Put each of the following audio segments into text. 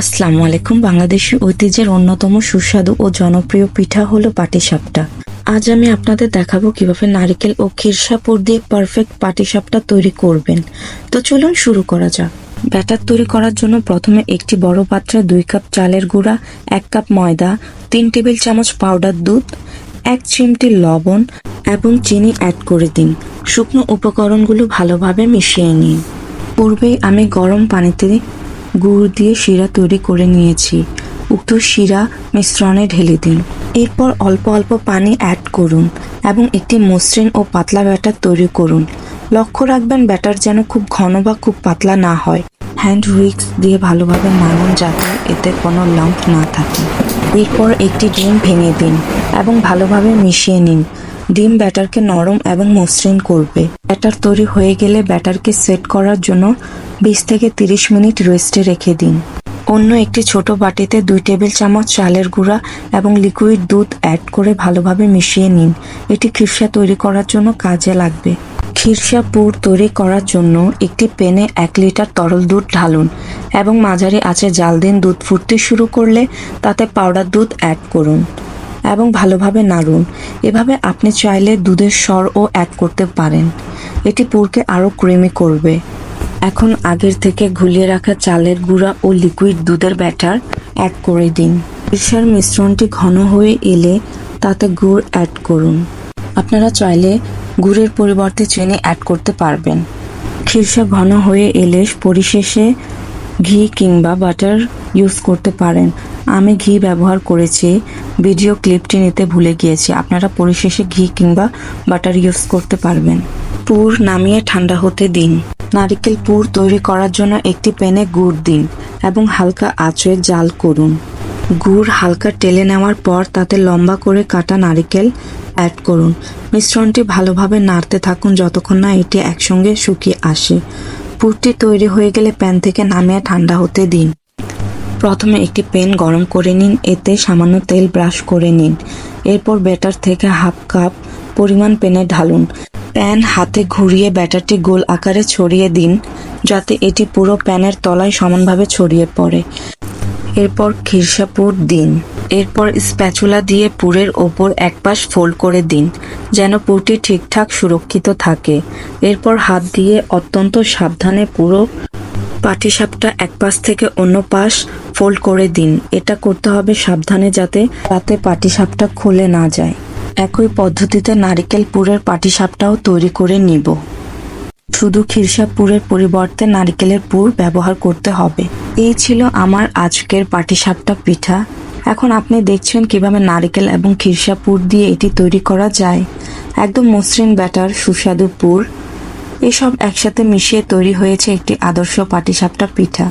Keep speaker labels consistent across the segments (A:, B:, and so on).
A: আসসালামু আলাইকুম। বাংলাদেশের ঐতিহ্যের অন্যতম সুস্বাদু ও জনপ্রিয় পিঠা হলো পাটিসাপটা। আজ আমি আপনাদের দেখাবো কীভাবে নারকেল ও ক্ষীরসাপুর দিয়ে পারফেক্ট পাটিসাপটা তৈরি করবেন। তো চলুন শুরু করা যাক। ব্যাটার তৈরি করার জন্য প্রথমে একটি বড় পাত্রে দুই কাপ চালের গুঁড়া, এক কাপ ময়দা, তিন টেবিল চামচ পাউডার দুধ, এক চিমটি লবণ এবং চিনি অ্যাড করে দিন। শুকনো উপকরণগুলো ভালোভাবে মিশিয়ে নিন। পূর্বেই আমি গরম পানিতে গুড় দিয়ে শিরা তৈরি করে নিয়েছি। উক্ত শিরা মিশ্রণে ঢেলে দিন। এরপর অল্প অল্প পানি অ্যাড করুন এবং একটি মসৃণ ও পাতলা ব্যাটার তৈরি করুন। লক্ষ্য রাখবেন ব্যাটার যেন খুব ঘন বা খুব পাতলা না হয়। হ্যান্ড উইক্স দিয়ে ভালোভাবে নাড়ুন যাতে এতে কোনো লাম্প না থাকে। এরপর একটি ডিম ভেঙে দিন এবং ভালোভাবে মিশিয়ে নিন। ডিম ব্যাটারকে নরম এবং মসৃণ করবে। ব্যাটার তৈরি হয়ে গেলে ব্যাটারকে সেট করার জন্য বিশ থেকে তিরিশ মিনিট রেস্টে রেখে দিন। অন্য একটি ছোট বাটিতে দুই টেবিল চামচ চালের গুঁড়া এবং লিকুইড দুধ অ্যাড করে ভালোভাবে মিশিয়ে নিন। এটি খিরসা তৈরি করার জন্য কাজে লাগবে। খিরসা পুর তৈরি করার জন্য একটি পেনে এক লিটার তরল দুধ ঢালুন এবং মাঝারি আঁচে জাল দিন দুধ ফুটতে শুরু করলে তাতে পাউডার দুধ অ্যাড করুন। এবং ভালোভাবে নাড়ুন। এভাবে আপনি চাইলে দুধের স্বরও অ্যাড করতে পারেন। এটি পুরকে আরও ক্রিমি করবে। এখন আগের থেকে ঘুলিয়ে রাখা চালের গুঁড়া ও লিকুইড দুধের ব্যাটার অ্যাড করে দিন। সরিষার মিশ্রণটি ঘন হয়ে এলে তাতে গুড় অ্যাড করুন। আপনারা চাইলে গুড়ের পরিবর্তে চিনি অ্যাড করতে পারবেন। খিরসা ঘন হয়ে এলে পরিশেষে ঘি কিংবা বাটার ইউজ করতে পারেন। আমি ঘি ব্যবহার করেছি ভিডিও ক্লিপটি নিতে ভুলে গিয়েছি। আপনারা পরিশেষে ঘি কিংবা বাটার ইউজ করতে পারবেন। পুর নামিয়ে ঠান্ডা হতে দিন। নারিকেল পুর তৈরি করার জন্য একটি প্যানে গুড় দিন এবং হালকা আঁচড়ে জাল করুন। গুড় হালকা টেলে নেওয়ার পর তাতে লম্বা করে কাটা নারিকেল অ্যাড করুন। মিশ্রণটি ভালোভাবে নাড়তে থাকুন যতক্ষণ না এটি একসঙ্গে শুকিয়ে আসে। পুরটি তৈরি হয়ে গেলে প্যান থেকে নামিয়ে ঠান্ডা হতে দিন। প্রথমে একটি পেন গরম করে নিন, এতে সামান্য তেল ব্রাশ করে নিন। এরপর ব্যাটার থেকে হাফ কাপ পরিমাণ পেনে ঢালুন। প্যান হাতে ঘুরিয়ে ব্যাটারটি গোল আকারে ছড়িয়ে দিন, যাতে এটি পুরো প্যানের তলায় সমানভাবে ছড়িয়ে পড়ে। এরপর খিরসা পুর দিন। এরপর স্প্যাচুলা দিয়ে পুরের ওপর এক পাশ ফোল্ড করে দিন, যেন পুরটি ঠিকঠাক সুরক্ষিত থাকে। এরপর হাত দিয়ে অত্যন্ত সাবধানে পুরো পাটিসাপটা এক পাশ থেকে অন্য পাশ ফোল্ড করে দিন। এটা করতে হবে সাবধানে যাতে তাতে পাটিসাপটা খুলে না যায়। একই পদ্ধতিতে নারিকেল পুরের পাটিসাপটাও তৈরি করে নিব। শুধু খিরসা পুরের পরিবর্তে নারকেলের পুর ব্যবহার করতে হবে। এই ছিল আমার আজকের পাটিসাপটা পিঠা। এখন আপনি দেখছেন কীভাবে নারকেল এবং খিরসা পুর দিয়ে এটি তৈরি করা যায়। একদম মসৃণ ব্যাটার, সুস্বাদু পুর। এসব একসাথে মিশিয়ে তৈরি হয়েছে একটি আদর্শ পাটিসাপটা পিঠা।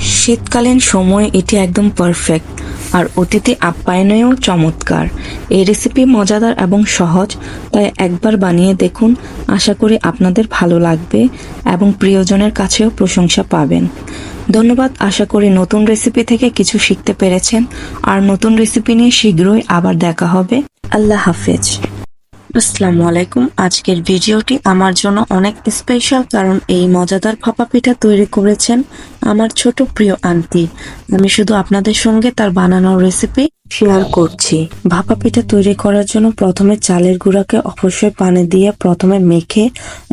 A: শীতকালীন সময়ে এটি একদম পারফেক্ট আর অতিথি আপ্যায়নেও চমৎকার। এই রেসিপি মজাদার এবং সহজ, তাই একবার বানিয়ে দেখুন, আশা করি আপনাদের ভালো লাগবে এবং প্রিয়জনের কাছেও প্রশংসা পাবেন। ধন্যবাদ, আশা করি নতুন রেসিপি থেকে কিছু শিখতে পেরেছেন। আর নতুন রেসিপি নিয়ে শীঘ্রই আবার দেখা হবে। আল্লাহ হাফেজ। আসসালামু আলাইকুম। আজকের ভিডিওটি আমার জন্য অনেক স্পেশাল কারণ এই মজাদার ভাপা পিঠা তৈরি করেছেন আমার ছোট প্রিয় আন্টি। আমি শুধু আপনাদের সঙ্গে তার বানানোর রেসিপি শেয়ার করছি। ভাপা পিঠা তৈরি করার জন্য প্রথমে চালের গুঁড়াকে অবশ্যই পানি দিয়ে প্রথমে মেখে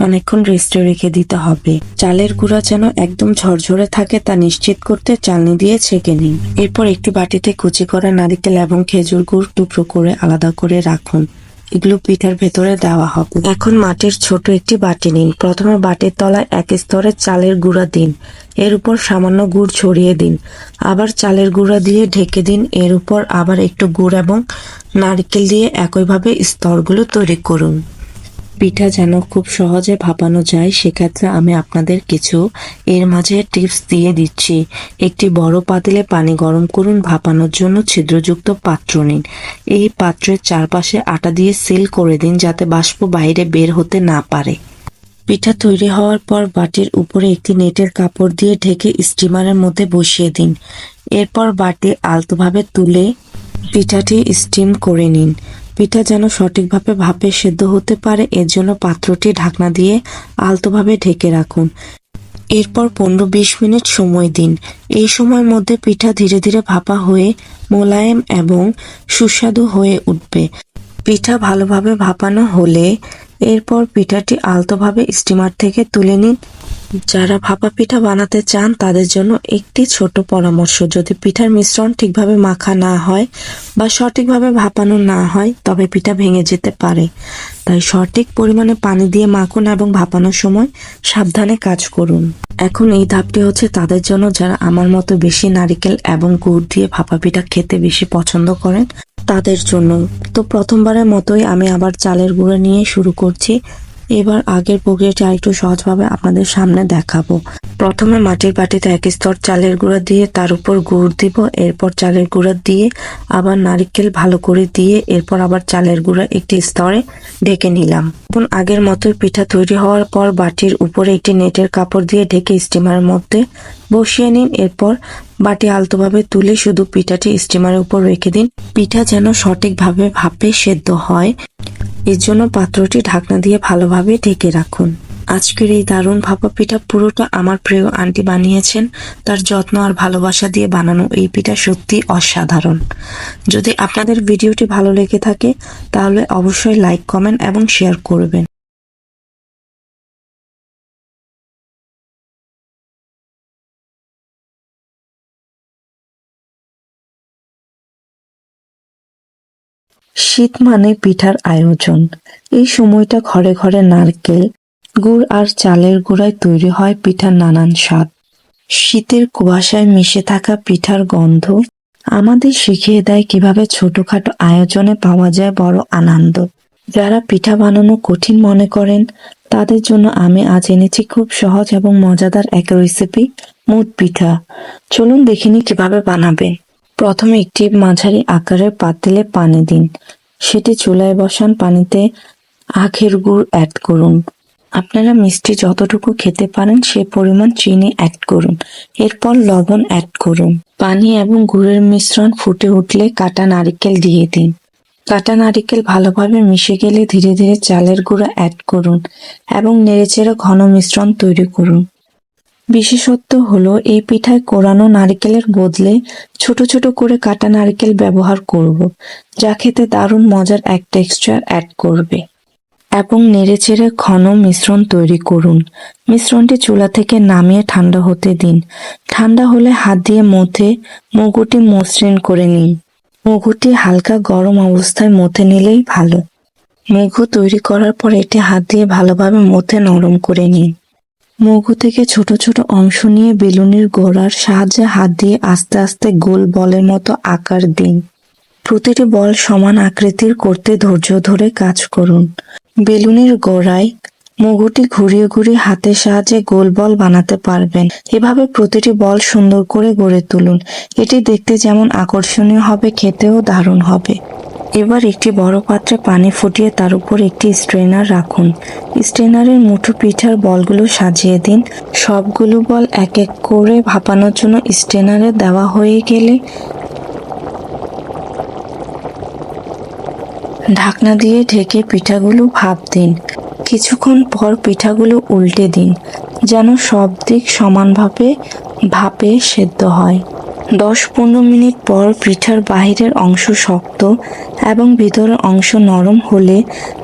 A: অনেকক্ষণ রেস্টে রেখে দিতে হবে। চালের গুঁড়া যেন একদম ঝরঝরে থাকে তা নিশ্চিত করতে চালনি দিয়ে ছেঁকে নিন। এরপর একটি বাটিতে কুচি করা নারিকেল এবং খেজুর গুড় টুকরো করে আলাদা করে রাখুন। এগুলো পিঠার ভেতরে দেওয়া হবে। এখন মাটির ছোট একটি বাটি নিন। প্রথমে বাটির তলায় এক স্তরে চালের গুঁড়া দিন। এর উপর সামান্য গুড় ছড়িয়ে দিন। আবার চালের গুঁড়া দিয়ে ঢেকে দিন। এর উপর আবার একটু গুড় এবং নারকেল দিয়ে একইভাবে স্তরগুলো তৈরি করুন। পিঠা যেন খুব সহজে ভাপানো যায়, সেক্ষেত্রে আমি আপনাদের কিছু এর মাঝে টিপস দিয়ে দিচ্ছি। একটি বড় পাতিলে পানি গরম করুন, ভাপানোর জন্য ছিদ্রযুক্ত পাত্র নিন। এই পাত্রের চারপাশে আটা দিয়ে সিল করে দিন যাতে বাষ্প বাইরে বের হতে না পারে। পিঠা তৈরি হওয়ার পর বাটির উপরে একটি নেটের কাপড় দিয়ে ঢেকে স্টিমারের মধ্যে বসিয়ে দিন। এরপর বাটি আলতোভাবে তুলে পিঠাটি স্টিম করে নিন। পিঠা যেন সঠিকভাবে ভাপে সেদ্ধ হতে পারে, এর জন্য পাত্রটি ঢাকনা দিয়ে আলতোভাবে ঢেকে রাখুন। এরপর পনেরো বিশ মিনিট সময় দিন। এই সময়ের মধ্যে পিঠা ধীরে ধীরে ভাপা হয়ে মোলায়েম এবং সুস্বাদু হয়ে উঠবে। পিঠা ভালোভাবে ভাপানো হলে এরপর পিঠাটি আলতোভাবে স্টিমার থেকে তুলে নিন। যারা ভাপা পিঠা বানাতে চান, তাদের জন্য একটি ছোট পরামর্শ। যদি পিঠার মিশ্রণ ঠিকভাবে মাখা না হয় বা সঠিকভাবে ভাপানো না হয়, তবে পিঠা ভেঙে যেতে পারে। তাই সঠিক পরিমাণে পানি দিয়ে মাখুন এবং ভাপানোর সময় সাবধানে কাজ করুন। এখন এই ধাপটি হচ্ছে তাদের জন্য যারা আমার মতো বেশি নারিকেল এবং গুড় দিয়ে ভাপা পিঠা খেতে বেশি পছন্দ করেন, তাদের জন্য। তো প্রথমবারের মতোই আমি আবার চালের গুঁড়ো নিয়ে শুরু করছি। এবার আগের প্রক্রিয়াটি আরেকটু সহজভাবে আপনাদের সামনে দেখাবো। প্রথমে মাটির বাটিতে এক স্তর চালের গুঁড়া দিয়ে তার উপর গুড় দিব, এরপর চালের গুঁড়া দিয়ে আবার নারিকেল ভালো করে দিয়ে এরপর আবার চালের গুঁড়া একটি স্তরে ঢেকে নিলাম। এখন আগের মতোই পিঠা তৈরি হওয়ার পর বাটির উপরে একটি নেটের কাপড় দিয়ে ঢেকে স্টিমারের মধ্যে বসিয়ে নিন। এরপর বাটি আলতোভাবে তুলে শুধু পিঠাটি স্টিমারের উপর রেখে দিন। পিঠা যেন সঠিকভাবে ভাপে সেদ্ধ হয়। এর জন্য পাত্রটি ঢাকনা দিয়ে ভালোভাবে ঢেকে রাখুন। আজকের এই দারুণ ভাপা পিঠা পুরোটা আমার প্রিয় আন্টি বানিয়েছেন। তার যত্ন আর ভালোবাসা দিয়ে বানানো এই পিঠা সত্যি অসাধারণ। যদি আপনাদের ভিডিওটি ভালো লেগে থাকে, তাহলে অবশ্যই লাইক কমেন্ট এবং শেয়ার করবেন। শীত মানে পিঠার আয়োজন। এই সময়টা ঘরে ঘরে নারকেল, গুড় আর চালের গুঁড়ায় তৈরি হয় পিঠার নানান স্বাদ। শীতের কুয়াশায় মিশে থাকা পিঠার গন্ধ আমাদের শিখিয়ে দেয় কীভাবে ছোটখাটো আয়োজনে পাওয়া যায় বড় আনন্দ। যারা পিঠা বানানো কঠিন মনে করেন, তাদের জন্য আমি আজ এনেছি খুব সহজ এবং মজাদার এক রেসিপি মুদ পিঠা। চলুন দেখিনি কীভাবে বানাবেন। প্রথমে একটি মাঝারি আকারের পাতিলে পানি দিন। সেটি চুলায় বসান, পানিতে আখের গুড় অ্যাড করুন। আপনারা মিষ্টি যতটুকু খেতে পারেন, সে পরিমাণ চিনি অ্যাড করুন। এরপর লবণ অ্যাড করুন। পানি এবং গুড়ের মিশ্রণ ফুটে উঠলে কাটা নারকেল দিয়ে দিন। কাটা নারকেল ভালোভাবে মিশে গেলে ধীরে ধীরে চালের গুঁড়া অ্যাড করুন এবং নেড়েচেড়ে ঘন মিশ্রণ তৈরি করুন। বিশেষত্ব হলো, এই পিঠায় কোরানো নারকেলের বদলে ছোট ছোট করে কাটা নারকেল ব্যবহার করব, যা খেতে দারুণ মজার এক টেক্সচার অ্যাড করবে। এবং নেড়েচেড়ে ঘন মিশ্রণ তৈরি করুন। মিশ্রণটি চুলা থেকে নামিয়ে ঠান্ডা হতে দিন। ঠান্ডা হলে হাত দিয়ে মথে মগুটি মসৃণ করে নিন। মগুটি হালকা গরম অবস্থায় মথে নিলেই ভালো। মগু তৈরি করার পর এটি হাত দিয়ে ভালোভাবে মথে নরম করে নিন। মগু থেকে ছোট ছোট অংশ নিয়ে বেলুনের গোড়ার সাহায্যে হাত দিয়ে আস্তে আস্তে গোল বলের মতো আকার দিন। প্রতিটি বল সমান আকৃতির করতে ধৈর্য ধরে কাজ করুন। বেলুনের গোড়ায় মগুটি ঘুরিয়ে ঘুরিয়ে হাতের সাহায্যে গোল বল বানাতে পারবেন। এভাবে প্রতিটি বল সুন্দর করে গড়ে তুলুন। এটি দেখতে যেমন আকর্ষণীয় হবে, খেতেও দারুণ হবে। এবার একটি বড় পাত্রে পানি ফুটিয়ে তার উপর একটি স্ট্রেনার রাখুন। স্ট্রেনারের মুঠো পিঠার বলগুলো সাজিয়ে দিন। সবগুলো বল এক এক করে ভাপানোর জন্য স্ট্রেনারে দেওয়া হয়ে গেলে ঢাকনা দিয়ে ঢেকে পিঠাগুলো ভাপ দিন। কিছুক্ষণ পর পিঠাগুলো উল্টে দিন, যেন সব দিক সমানভাবে ভাপে সেদ্ধ হয়। দশ পনেরো মিনিট পর পিঠার বাহিরের অংশ শক্ত এবং ভিতরের অংশ নরম হলে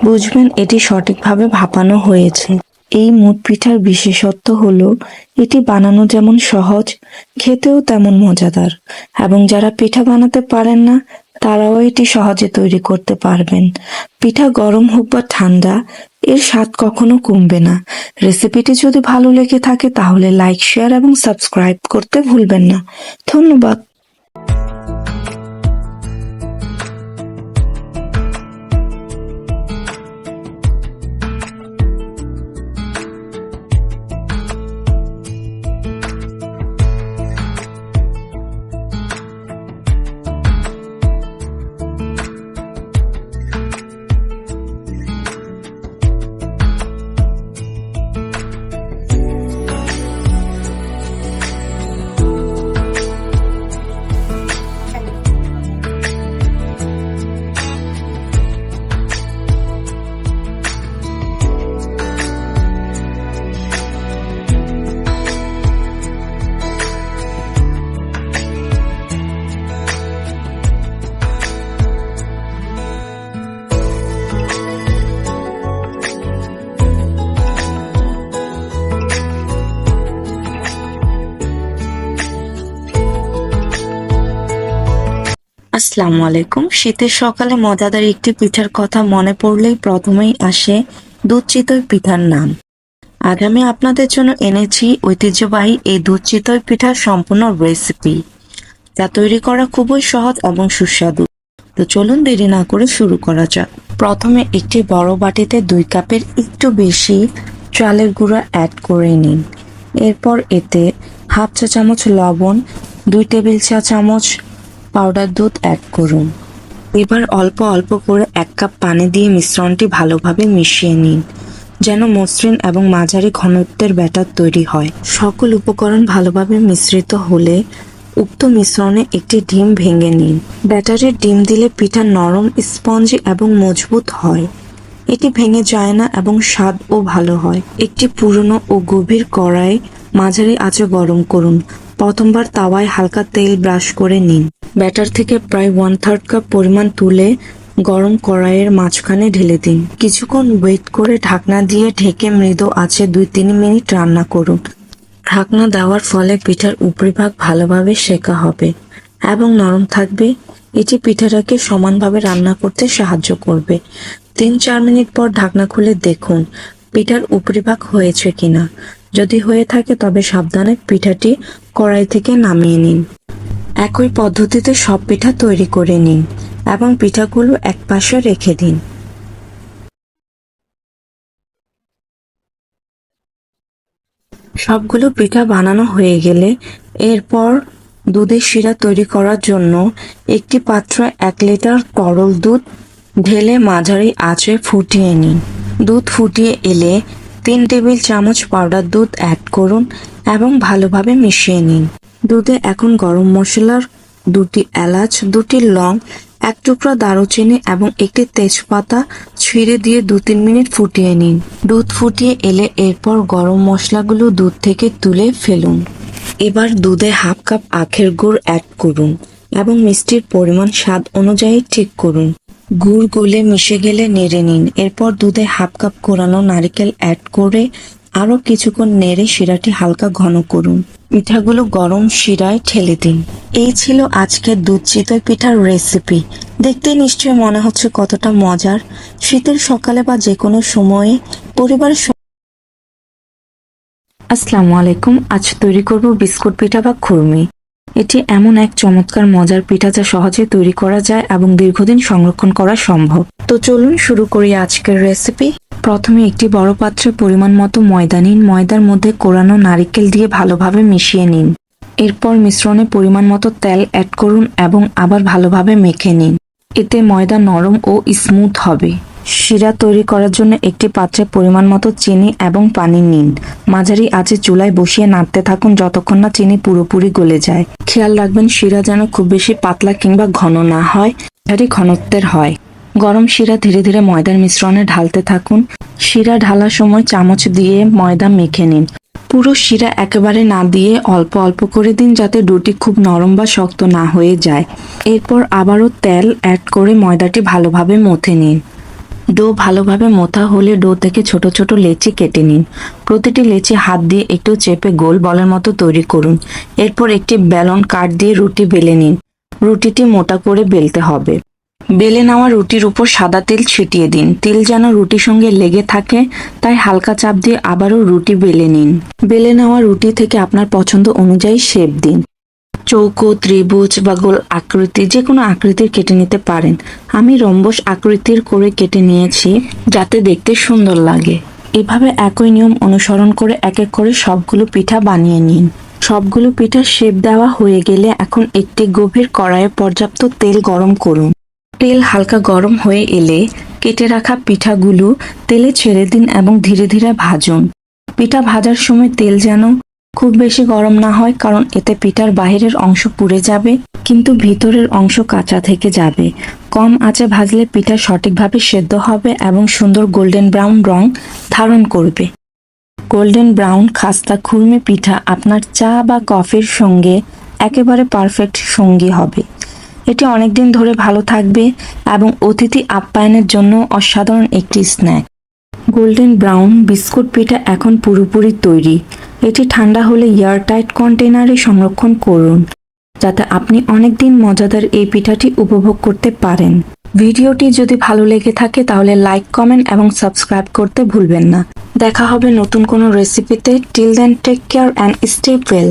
A: বুঝবেন এটি সঠিকভাবে ভাপানো হয়েছে। এই মুদ পিঠার বিশেষত্ব হল, এটি বানানো যেমন সহজ, খেতেও তেমন মজাদার এবং যারা পিঠা বানাতে পারেন না, তারাও এটি সহজে তৈরি করতে পারবেন। পিঠা গরম হোক বা ঠান্ডা এর স্বাদ কখনো কমবে না। রেসিপিটি যদি ভালো লেগে থাকে, তাহলে লাইক শেয়ার এবং সাবস্ক্রাইব করতে ভুলবেন না। ধন্যবাদ। আসসালামু আলাইকুম। শীতের সকালে মজাদার একটি পিঠার কথা মনে পড়লেই প্রথমেই আসে দুধ চিতই পিঠার নাম। আজ আমি আপনাদের জন্য এনেছি ঐতিহ্যবাহী এই দুধ চিতই পিঠার সম্পূর্ণ রেসিপি যা তৈরি করা খুবই সহজ এবং সুস্বাদু। তো চলুন দেরি না করে শুরু করা যাক। প্রথমে একটি বড় বাটিতে দুই কাপের একটু বেশি চালের গুঁড়া অ্যাড করে নিন। এরপর এতে হাফ চা চামচ লবণ, দুই টেবিল চা চামচ পাউডার দুধ অ্যাড করুন। এবার অল্প অল্প করে এক কাপ পানি দিয়ে মিশ্রণটি ভালোভাবে মিশিয়ে নিন, যেন মসৃণ এবং মাঝারি ঘনত্বের ব্যাটার তৈরি হয়। সকল উপকরণ ভালোভাবে মিশ্রিত হলে উক্ত মিশ্রণে একটি ডিম ভেঙে নিন। ব্যাটারের ডিম দিলে পিঠা নরম, স্পঞ্জি এবং মজবুত হয়। এটি ভেঙে যায় না এবং স্বাদও ভালো হয়। একটি পুরনো ও গভীর কড়াই মাঝারি আঁচে গরম করুন। প্রথমবার তাওয়ায় হালকা তেল ব্রাশ করে নিন। ব্যাটার থেকে প্রায় ওয়ান থার্ড কাপ পরিমাণ তুলে গরম কড়াইয়ের মাঝখানে ঢেলে দিন। কিছুক্ষণ ওয়েট করে ঢাকনা দিয়ে ঢেকে মৃদু আছে দুই তিন মিনিট রান্না করুন। ঢাকনা দেওয়ার ফলে পিঠার উপরিভাগ ভালোভাবে সেকা হবে এবং নরম থাকবে। এটি পিঠাটাকে সমানভাবে রান্না করতে সাহায্য করবে। তিন চার মিনিট পর ঢাকনা খুলে দেখুন, পিঠার উপরিভাগ হয়েছে কিনা। যদি হয়ে থাকে তবে সাবধানে পিঠাটি কড়াই থেকে নামিয়ে নিন। একই পদ্ধতিতে সব পিঠা তৈরি করে নিন এবং পিঠাগুলো একপাশে রেখে দিন। সবগুলো পিঠা বানানো হয়ে গেলে এরপর দুধের শিরা তৈরি করার জন্য একটি পাত্রে এক লিটার তরল দুধ ঢেলে মাঝারি আঁচে ফুটিয়ে নিন। দুধ ফুটিয়ে এলে তিন টেবিল চামচ পাউডার দুধ অ্যাড করুন এবং ভালোভাবে মিশিয়ে নিন। দুধে এখন গরম মশলার দুটি এলাচ, দুটি লং, এক টুকরা দারুচিনি এবং একটি তেজপাতা ছিঁড়ে দিয়ে দু তিন মিনিট ফুটিয়ে নিন। দুধ ফুটিয়ে এলে এরপর গরম মশলাগুলো দুধ থেকে তুলে ফেলুন। এবার দুধে হাফ কাপ আখের গুড় অ্যাড করুন এবং মিষ্টির পরিমাণ স্বাদ অনুযায়ী ঠিক করুন। গুড় গলে মিশে গেলে নেড়ে নিন। এরপর দুধে হাফ কাপ কোরানো নারিকেল অ্যাড করে আরও কিছুক্ষণ নেড়ে শিরাটি হালকা ঘন করুন। পিঠাগুলো গরম শিরায় ঠেলে দিন। এই ছিল আজকের দুধ চিতই পিঠার রেসিপি। দেখতে নিশ্চয়ই মনে হচ্ছে কতটা মজার। শীতের সকালে বা যে কোনো সময়ে পরিবারের স- আসসালামু আলাইকুম। আজ তৈরি করব বিস্কুট পিঠা বা খুরমি। এটি এমন এক চমৎকার মজার পিঠা যা সহজে তৈরি করা যায় এবং দীর্ঘদিন সংরক্ষণ করা সম্ভব। তো চলুন শুরু করি আজকের রেসিপি প্রথমে একটি বড় পাত্রে পরিমাণ মতো ময়দা নিন। ময়দার মধ্যে কোরানো নারিকেল দিয়ে ভালোভাবে মিশিয়ে নিন। এরপর মিশ্রণে পরিমাণ মতো তেল অ্যাড করুন এবং আবার ভালোভাবে মেখে নিন। এতে ময়দা নরম ও স্মুথ হবে। শিরা তৈরি করার জন্য একটি পাত্রে পরিমাণ মতো চিনি এবং পানি নিন। মাঝারি আঁচে চুলায় বসিয়ে নাড়তে থাকুন যতক্ষণ না চিনি পুরোপুরি গলে যায়। খেয়াল রাখবেন শিরা যেন খুব বেশি পাতলা কিংবা ঘন না হয়, মাঝারি ঘনত্বের হয়। গরম শিরা ধীরে ধীরে ময়দার মিশ্রণে ঢালতে থাকুন। শিরা ঢালার সময় চামচ দিয়ে ময়দা মেখে নিন। পুরো শিরা একেবারে না দিয়ে অল্প অল্প করে দিন যাতে ডোটি খুব নরম বা শক্ত না হয়ে যায়। এরপর আবারও তেল অ্যাড করে ময়দাটি ভালোভাবে মথে নিন। ডো ভালোভাবে মোথা হলে ডো থেকে ছোট ছোট লেচি কেটে নিন। প্রতিটি লেচি হাত দিয়ে একটু চেপে গোল বলের মতো তৈরি করুন। এরপর একটি ব্যালন কাঠ দিয়ে রুটি বেলে নিন। রুটিটি মোটা করে বেলতে হবে। বেলে নেওয়া রুটির উপর সাদা তেল ছিটিয়ে দিন। তেল যেন রুটির সঙ্গে লেগে থাকে, তাই হালকা চাপ দিয়ে আবারও রুটি বেলে নিন। বেলে নেওয়া রুটি থেকে আপনার পছন্দ অনুযায়ী শেপ দিন। চৌকো, ত্রিভুজ বা গোল আকৃতি, যে কোনো আকৃতির কেটে নিতে পারেন। আমি রম্বস আকৃতির করে কেটে নিয়েছি, যাতে দেখতে সুন্দর লাগে। এভাবে একই নিয়ম অনুসরণ করে এক এক করে সবগুলো পিঠা বানিয়ে নিন। সবগুলো পিঠার শেপ দেওয়া হয়ে গেলে এখন একটি গভীর কড়াইয়ে পর্যাপ্ত তেল গরম করুন। তেল হালকা গরম হয়ে এলে কেটে রাখা পিঠাগুলো তেলে ছেড়ে দিন এবং ধীরে ধীরে ভাজুন। পিঠা ভাজার সময় তেল যেন খুব বেশি গরম না হয়, কারণ এতে পিঠার বাহিরের অংশ পুড়ে যাবে, কিন্তু ভিতরের অংশ কাঁচা থেকে যাবে। কম আঁচে ভাজলে পিঠা সঠিকভাবে সেদ্ধ হবে এবং সুন্দর গোল্ডেন ব্রাউন রং ধারণ করবে। গোল্ডেন ব্রাউন খাস্তা খুরমি পিঠা আপনার চা বা কফির সঙ্গে একেবারে পারফেক্ট সঙ্গী হবে। এটি অনেকদিন ধরে ভালো থাকবে এবং অতিথি আপ্যায়নের জন্য অসাধারণ একটি স্ন্যাক গোল্ডেন ব্রাউন বিস্কুট পিঠা এখন পুরোপুরি তৈরি। এটি ঠান্ডা হলে এয়ারটাইট কন্টেনারে সংরক্ষণ করুন, যাতে আপনি অনেকদিন মজাদার এই পিঠাটি উপভোগ করতে পারেন। ভিডিওটি যদি ভালো লেগে থাকে তাহলে লাইক, কমেন্ট এবং সাবস্ক্রাইব করতে ভুলবেন না। দেখা হবে নতুন কোনো রেসিপিতে। Till then, take care and stay well.